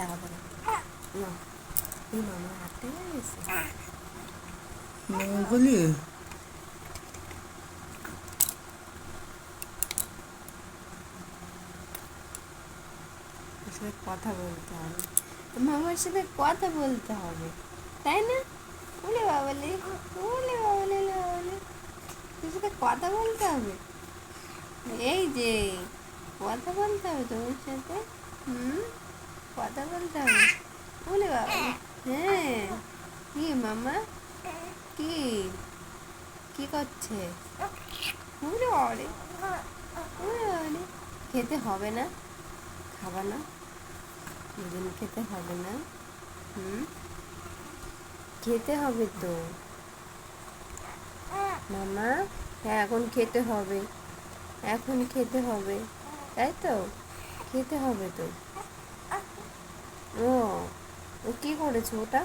না। মামা হাতে গেছে। মঙ্গলি সাথে কথা বলতে হবে। মামার সাথে কথা বলতে হবে তাই না? ওলে বাবালে ওলে বাবালে বাবালে তোর সাথে কথা বলতে হবে। এই যে কথা বলতে হবে তোমার সাথে হুম? কথা বলতে হবে ওলে বাবালে হ্যাঁ কি মামা কি কি করছে ওরে বাবারে ওরে বাবারে খেতে হবে না খাবা না দুদিন খেতে হবে না হুম খেতে হবে তো মামা হ্যাঁ এখন খেতে হবে এখন খেতে হবে তাই তো খেতে হবে তো কি করেছে ওটা?